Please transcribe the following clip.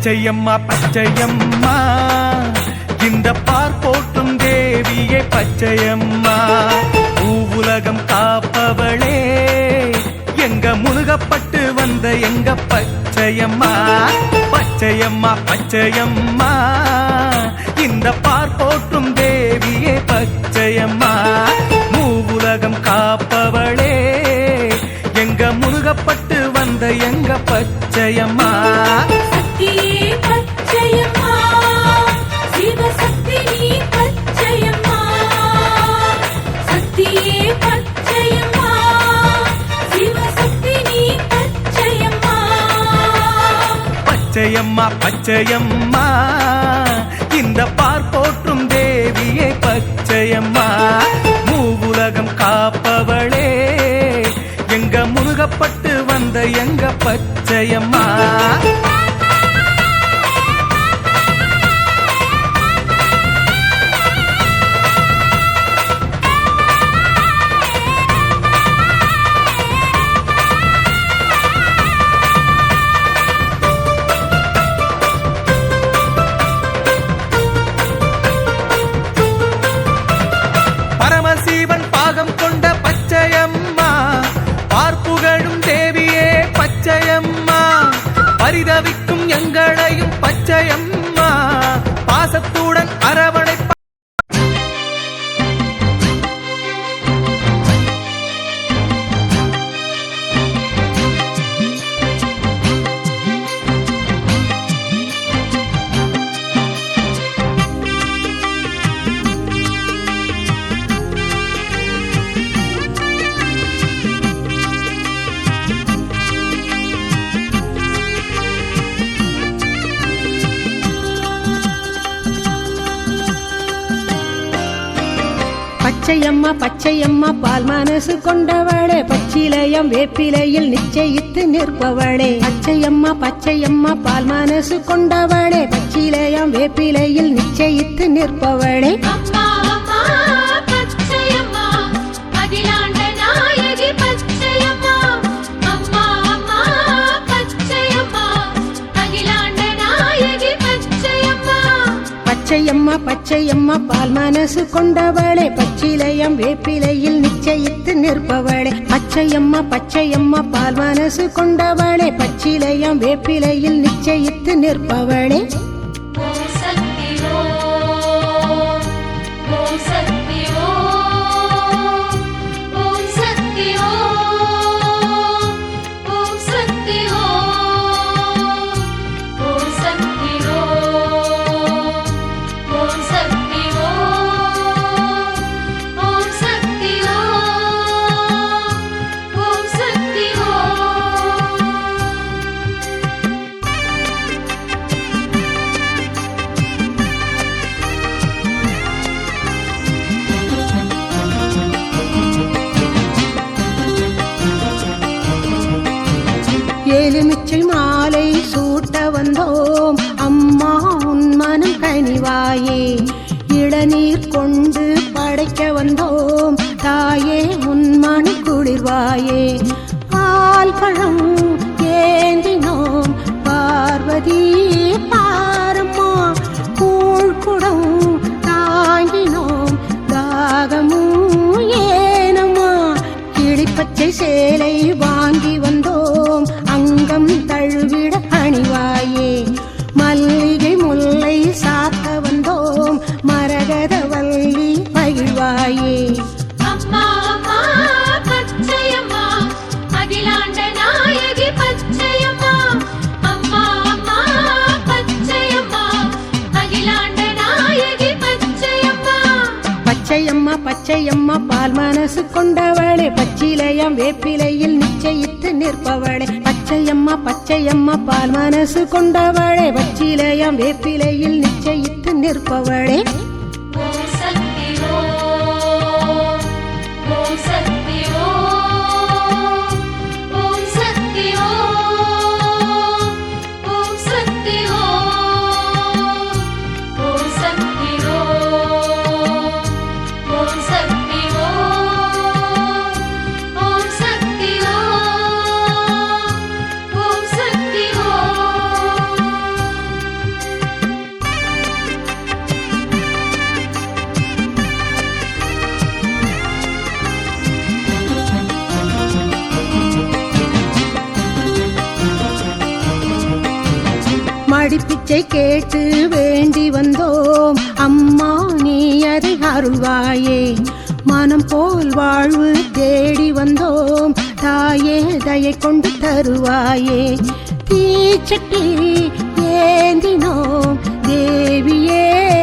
பச்சையம்மா பச்சையம்மா. இந்த பார் போட்டும் தேவியே பச்சையம்மா. பூவுலகம் காப்பவளே. எங்க முழுகப்பட்டு வந்த எங்க பச்சையம்மா. பச்சையம்மா பச்சையம்மா. இந்த பார் போட்டும் தேவியே பச்சையம்மா. மூவுலகம் காப்பவளே. எங்க முழுகப்பட்டு வந்த எங்க பச்சையம்மா. பச்சையம்மா பச்சையம்மா. இந்த பார் போற்றும் தேவியே பச்சையம்மா. மூவுலகம் காப்பவளே. எங்க முழுகப்பட்டு வந்த எங்க பச்சையம்மா. vista. பச்சையம்மா பச்சையம்மா பால் மனசு கொண்டவளே. பச்சிலையம் வேப்பிலையில் நிச்சயித்து நிற்பவளே. பச்சையம்மா பச்சையம்மா பால் மனசு கொண்டவளே. பச்சிலையம் வேப்பிலையில் நிச்சயித்து நிற்பவளே. பச்சையம்மா பச்சையம்மா பால் மனசு கொண்டவளே. பச்சிலையம் வேப்பிலையில் நிச்சயித்து நிற்பவளே. பச்சையம்மா பச்சையம்மா பால் மனசு கொண்டவளே. பச்சிலையம் வேப்பிலையில் நிச்சயித்து நிற்பவளே. எலுமிச்சை மாலை சூட்ட வந்தோம். அம்மா உன் மனம் கனிவாயே. இளநீர் கொண்டு படைக்க வந்தோம். தாயே உன் மன குளிர்வாயே. பால் பழம் பச்சையம்மா பால் மனசு கொண்டவளே பச்சிலையம் வேப்பிலையில் நிச்சயித்து நிற்பவளே. பச்சையம்மா பச்சையம்மா பால் மனசு கொண்டவளே பச்சிலையம் வேப்பிலையில் நிச்சயித்து நிற்பவளே. பிச்சை கேட்டு வேண்டி வந்தோம். அம்மா நீ அதை அருள்வாயே. மனம் போல் வாழ்வு தேடி வந்தோம். தாயே தயை கொண்டு தருவாயே. தீச்சட்டி ஏந்தினோம். தேவியே